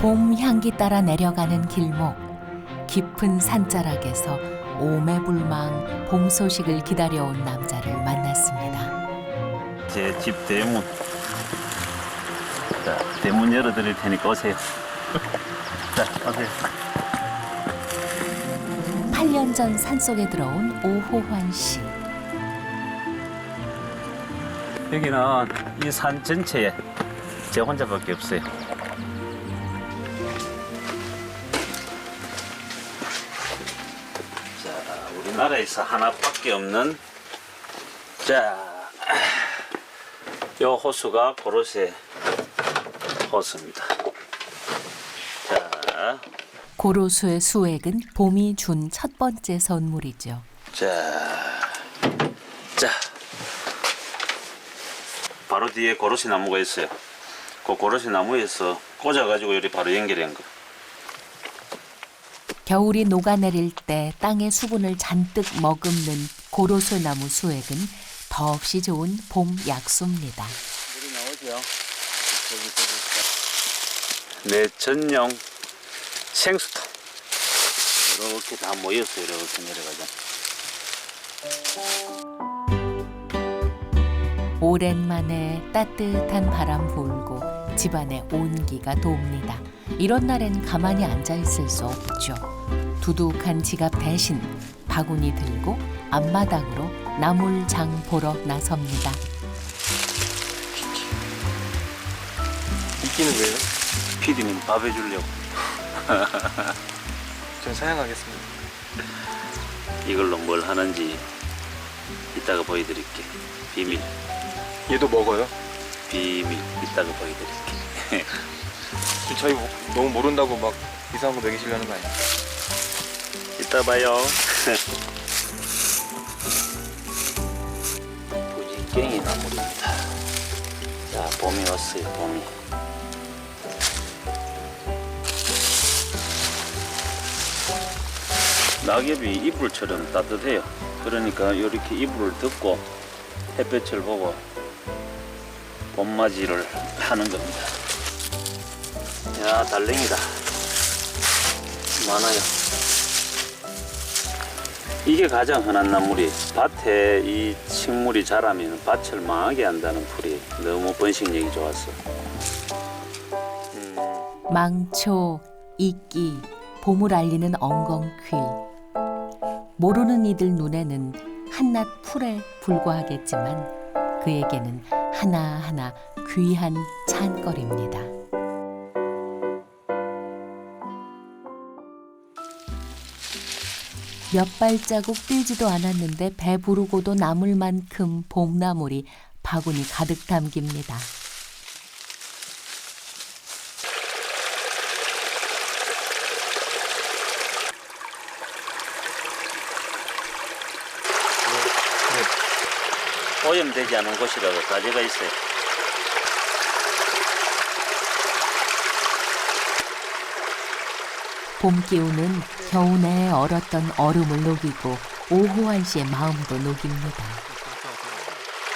봄 향기 따라 내려가는 길목 깊은 산자락에서 오매불망 봄 소식을 기다려온 남자를 만났습니다. 제 집 대문. 자, 대문 열어드릴 테니까 오세요. 자, 오세요. 8년 전 산속에 들어온 오호환 씨. 여기는 이 산 전체에 제 혼자밖에 없어요. 나라에서 하나밖에 없는 자, 요 호수가 고로쇠 호수입니다. 자, 고로수의 수액은 봄이 준 첫 번째 선물이죠. 자, 자. 바로 뒤에 고로시 나무가 있어요. 그 고로시 나무에서 꽂아가지고 여기 바로 연결한 거. 겨울이 녹아내릴 때 땅의 수분을 잔뜩 머금는 고로쇠나무 수액은 더없이 좋은 봄 약수입니다. 물이 나오죠. 내 전용 생수통. 이렇게 다 모였어요. 이렇게 내려가자. 오랜만에 따뜻한 바람 불고 집안에 온기가 돕니다. 이런 날엔 가만히 앉아 있을 수 없죠. 두둑한 지갑 대신 바구니 들고 앞마당으로 나물장 보러 나섭니다. 이끼는 왜요? 피디님 밥 해주려고. 전 사양하겠습니다. 이걸로 뭘 하는지 이따가 보여드릴게. 비밀. 얘도 먹어요? 비밀. 이따가 보여드릴게. 저희 뭐- 너무 모른다고 막 이상한 거 먹이시려는 거 아니에요? 이따 봐요. 부지깽이 나물입니다. 자, 봄이 왔어요, 봄이. 낙엽이 이불처럼 따뜻해요. 그러니까 이렇게 이불을 덮고 햇볕을 보고 봄맞이를 하는 겁니다. 야, 달랭이다. 많아요. 이게 가장 흔한 나물이 밭에 이 식물이 자라면 밭을 망하게 한다는 풀이 너무 번식력이 좋았어. 음, 망초, 이끼, 봄을 알리는 엉겅퀴. 모르는 이들 눈에는 한낱 풀에 불과하겠지만 그에게는 하나하나 귀한 찬거리입니다. 몇 발자국 뛰지도 않았는데 배부르고도 남을 만큼 봄나물이 바구니 가득 담깁니다. 오염되지 않은 곳이라고 가지가 있어요. 봄 기운은 겨우 내에 얼었던 얼음을 녹이고 오호환 씨의 마음도 녹입니다.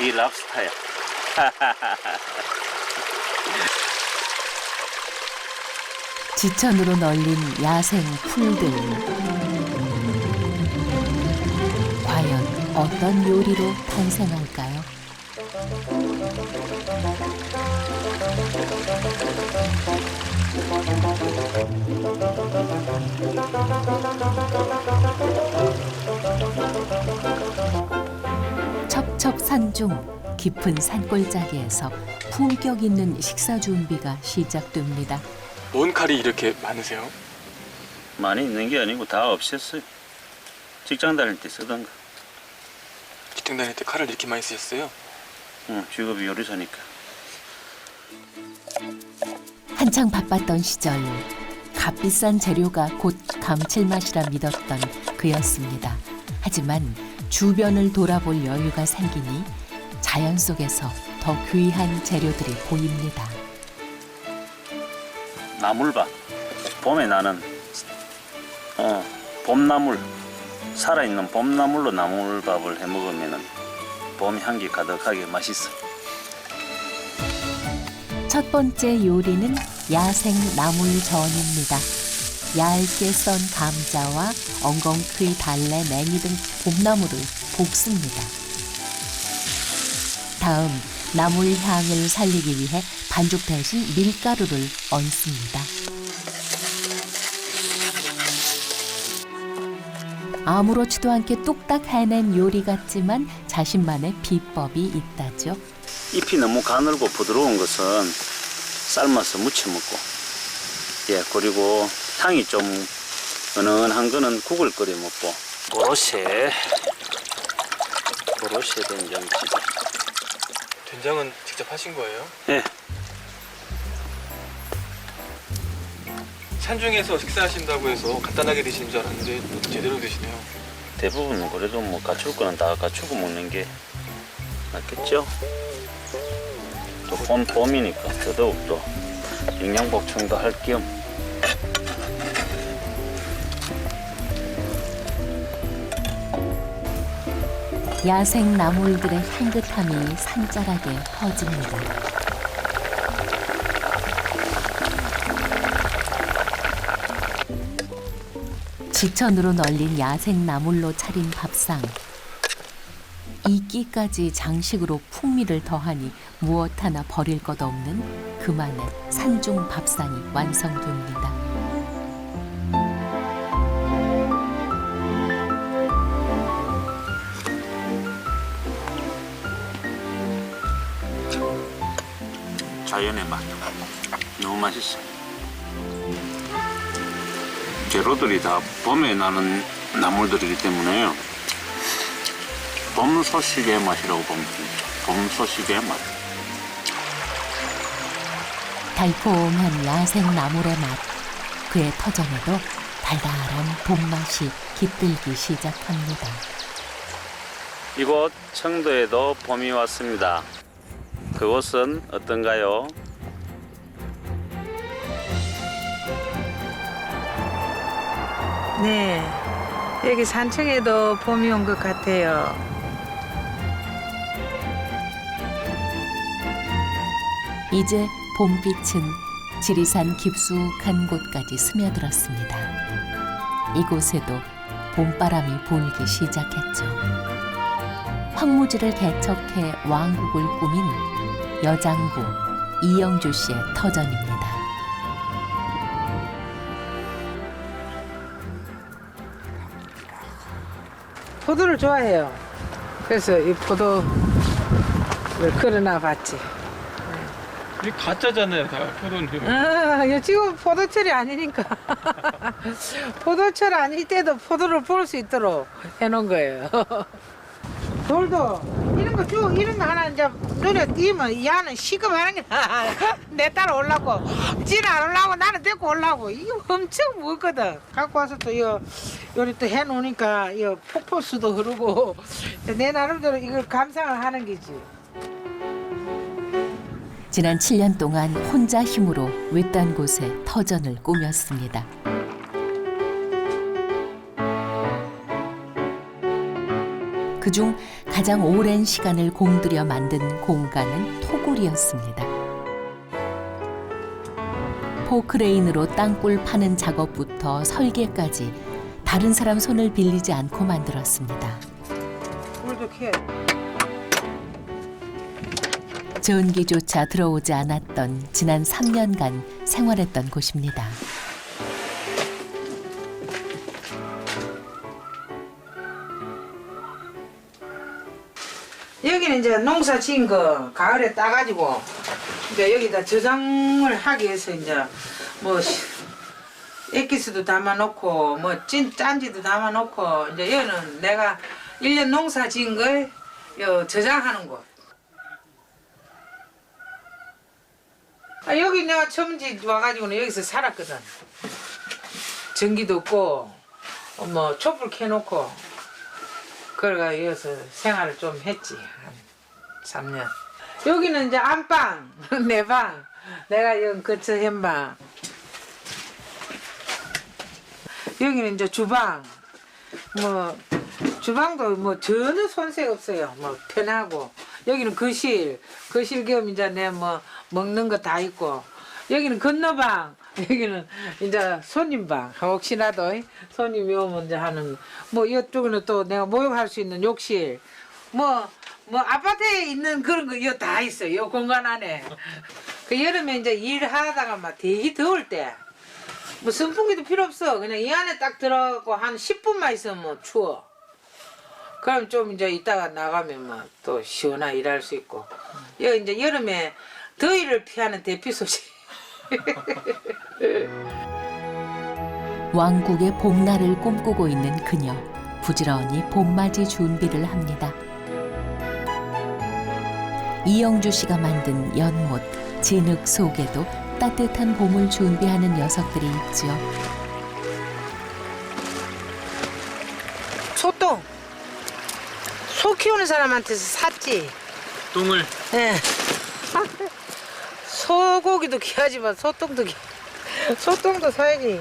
이 랍스타야. 지천으로 널린 야생 풀들. 과연 어떤 요리로 탄생할까요? 첩첩산중 깊은 산골짜기에서 품격 있는 식사 준비가 시작됩니다. 뭔 칼이 이렇게 많으세요? 많이 있는 게 아니고 다 없앴어요. 직장 다닐 때 쓰던 거. 직장 다닐 때 칼을 이렇게 많이 쓰셨어요? 응, 직업이 요리사니까. 한창 바빴던 시절 값비싼 재료가 곧 감칠맛이라 믿었던 그였습니다. 하지만 주변을 돌아볼 여유가 생기니 자연 속에서 더 귀한 재료들이 보입니다. 나물밥. 봄에 나는 어, 봄나물 살아있는 봄나물로 나물밥을 해 먹으면 봄 향기 가득하게 맛있어. 첫 번째 요리는 야생 나물전입니다. 얇게 썬 감자와 엉겅퀴 달래 맹이 등 봄나물을 볶습니다. 다음 나물 향을 살리기 위해 반죽 대신 밀가루를 얹습니다. 아무렇지도 않게 뚝딱 해낸 요리 같지만 자신만의 비법이 있다죠. 잎이 너무 가늘고 부드러운 것은 삶아서 무쳐 먹고 예 그리고 향이 좀 은은한 거는 국을 끓여 먹고 도로쉐 도로쉐 된장찌개 된장은 직접 하신 거예요? 예 산중에서 식사하신다고 해서 간단하게 드시는 줄 알았는데 제대로 드시네요. 대부분은 그래도 뭐 갖출 거는 다 갖추고 먹는 게 낫겠죠 또 봄, 봄이니까 더더욱 또 영양 보충도 할 겸 야생 나물들의 향긋함이 산자락에 퍼집니다. 지천으로 널린 야생 나물로 차린 밥상. 이끼까지 장식으로 풍미를 더하니 무엇 하나 버릴 것 없는 그만의 산중 밥상이 완성됩니다. 자연의 맛. 너무 맛있어. 재료들이 다 봄에 나는 나물들이기 때문에요 봄 소식의 맛이라고 보면 됩니다 봄 소식의 맛 달콤한 야생 나물의 맛. 그의 터전에도 달달한 봄맛이 깃들기 시작합니다. 이곳 청도에도 봄이 왔습니다 그곳은 어떤가요? 네, 여기 산청에도 봄이 온 것 같아요. 이제 봄빛은 지리산 깊숙한 곳까지 스며들었습니다. 이곳에도 봄바람이 불기 시작했죠. 황무지를 개척해 왕국을 꾸민 여장부 이영주 씨의 터전입니다. 포도를 좋아해요. 그래서 이 포도를 걸어놔 봤지. 이게 가짜잖아요, 다 포도는. 아, 이거 지금 포도철이 아니니까. 포도철 아닐 때도 포도를 볼 수 있도록 해놓은 거예요. 돌도 이런 거 쭉 이런 거 하나 이제 눈에 띄면 이 안은 시급하는 게내 따라 올라고 지는 안 올라고 나는 데리고 올라고 이거 엄청 무겁거든 갖고 와서 또 요, 요리 또 해놓으니까 요 폭포수도 흐르고 내 나름대로 이걸 감상을 하는 거지 지난 7년 동안 혼자 힘으로 외딴 곳에 터전을 꾸몄습니다. 그중 가장 오랜 시간을 공들여 만든 공간은 토굴이었습니다. 포크레인으로 땅굴 파는 작업부터 설계까지 다른 사람 손을 빌리지 않고 만들었습니다. 캐 전기조차 들어오지 않았던 지난 3년간 생활했던 곳입니다. 여기는 이제 농사 지은 거 가을에 따가지고 이제 여기다 저장을 하기 위해서 이제 뭐 시- 액기스도 담아놓고 뭐 찐 짠지도 담아놓고 이제 여기는 내가 일년 농사 지은 걸 요 저장하는 곳. 아, 여기 내가 처음 지 와가지고는 여기서 살았거든. 전기도 없고 어, 뭐 촛불 켜놓고 그래가 여기서 생활을 좀 했지 한 3년. 여기는 이제 안방 내 방. 내가 여기 거처 현방. 여기는 이제 주방. 뭐 주방도 뭐 전혀 손색 없어요. 뭐 편하고 여기는 거실 거실 겸 이제 내 뭐 먹는 거 다 있고 여기는 건너방, 여기는 이제 손님방. 혹시라도 손님이 오면 이제 하는 뭐 이쪽에는 또 내가 모욕할 수 있는 욕실. 뭐 뭐 아파트에 있는 그런 거 이거 다 있어. 요 공간 안에. 그 여름에 이제 일하다가 막 되게 더울 때. 뭐 선풍기도 필요 없어. 그냥 이 안에 딱 들어가고 한 10분만 있으면 뭐 추워. 그럼 좀 이제 이따가 나가면 뭐또 시원하게 일할 수 있고. 여 이제 여름에 더위를 피하는 대피 소식. 왕국의 봄날을 꿈꾸고 있는 그녀 부지런히 봄맞이 준비를 합니다. 이영주 씨가 만든 연못 진흙 속에도 따뜻한 봄을 준비하는 녀석들이. 소 소 키우는 사람한테서 샀지. 똥을 예. 소고기도 귀하지만 소똥도 귀. 소똥도 사야지.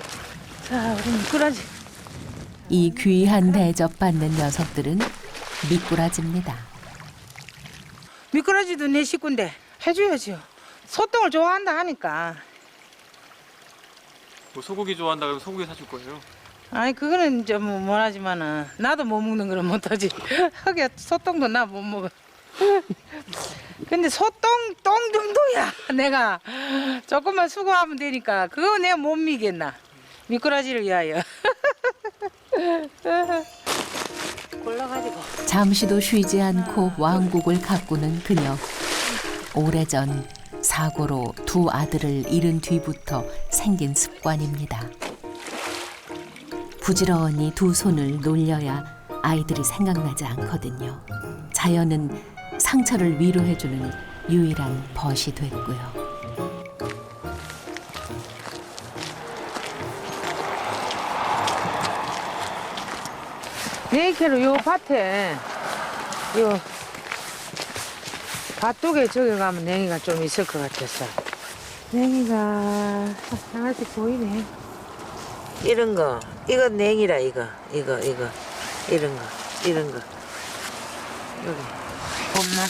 자, 우리 미꾸라지. 이 귀한 대접 받는 녀석들은 미꾸라지입니다. 미꾸라지도 내 식구인데 해줘야죠. 소똥을 좋아한다 하니까. 뭐 소고기 좋아한다 그러면 소고기 사줄 거예요. 아니 그거는 이제 뭐 못하지만은 나도 못 먹는 거는 못하지. 하게 소똥도 나 못 먹어. 근데 소똥 똥 정도야 내가 조금만 수고하면 되니까 그거 내가 못 미겠나 미꾸라지를 위하여 골라가지고 잠시도 쉬지 않고 왕국을 가꾸는 그녀. 오래전 사고로 두 아들을 잃은 뒤부터 생긴 습관입니다. 부지런히 두 손을 놀려야 아이들이 생각나지 않거든요. 자연은 상처를 위로해주는 유일한 벗이 됐고요. 네이케로 요 밭에 요 밭쪽에 저기 가면 냉이가 좀 있을 것 같았어. 냉이가 하나씩 보이네. 이런 거, 이거 냉이라 이거, 이거, 이거, 이런 거, 이런 거. 여기 봄만.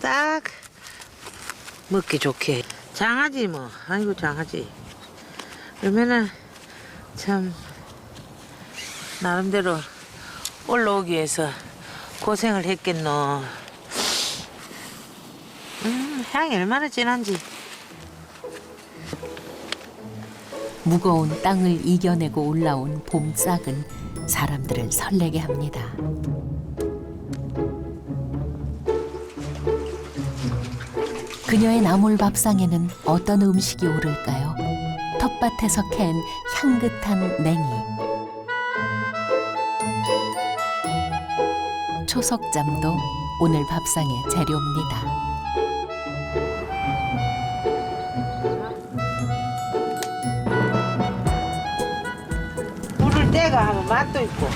딱 먹기 좋게. 장아지 뭐, 아이고 장아지. 그러면은 참 나름대로 올라오기 위해서 고생을 했겠노. 음, 향이 얼마나 진한지. 무거운 땅을 이겨내고 올라온 봄싹은 사람들을 설레게 합니다. 그녀의 나물 밥상에는 어떤 음식이 오를까요? 텃밭에서 캔 향긋한 냉이. 초석잠도 오늘 밥상의 재료입니다. 떼가 하면 맛도 있고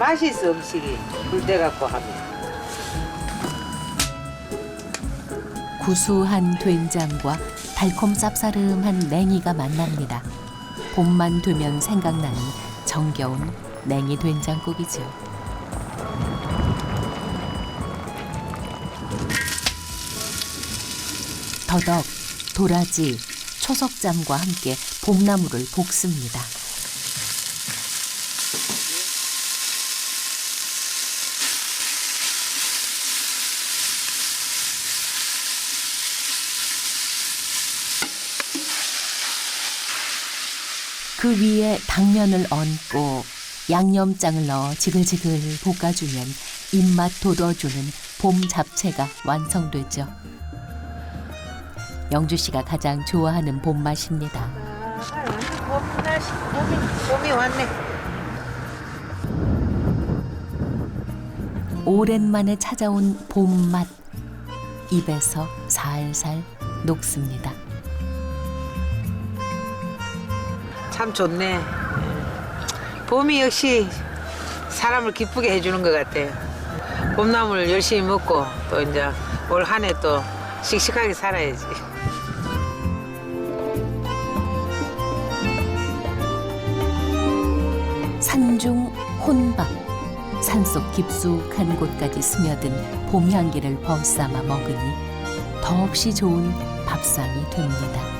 맛이 있어 음식이 불 떼갖고 하면. 구수한 된장과 달콤 쌉싸름한 냉이가 만납니다. 봄만 되면 생각나는 정겨운 냉이 된장국이죠. 더덕, 도라지, 초석잠과 함께 봄나무를 볶습니다. 그 위에 당면을 얹고 양념장을 넣어 지글지글 볶아주면 입맛 돋워주는 봄 잡채가 완성되죠. 영주 씨가 가장 좋아하는 봄 맛입니다. 아, 완전 봄 날씨 봄이 봄이 왔네. 오랜만에 찾아온 봄맛 입에서 살살 녹습니다. 참 좋네. 봄이 역시 사람을 기쁘게 해주는 것 같아요. 봄나물 열심히 먹고 또 이제 올 한 해 또 씩씩하게 살아야지. 산중 혼밥 산속 깊숙한 곳까지 스며든 봄 향기를 벗삼아 먹으니 더없이 좋은 밥상이 됩니다.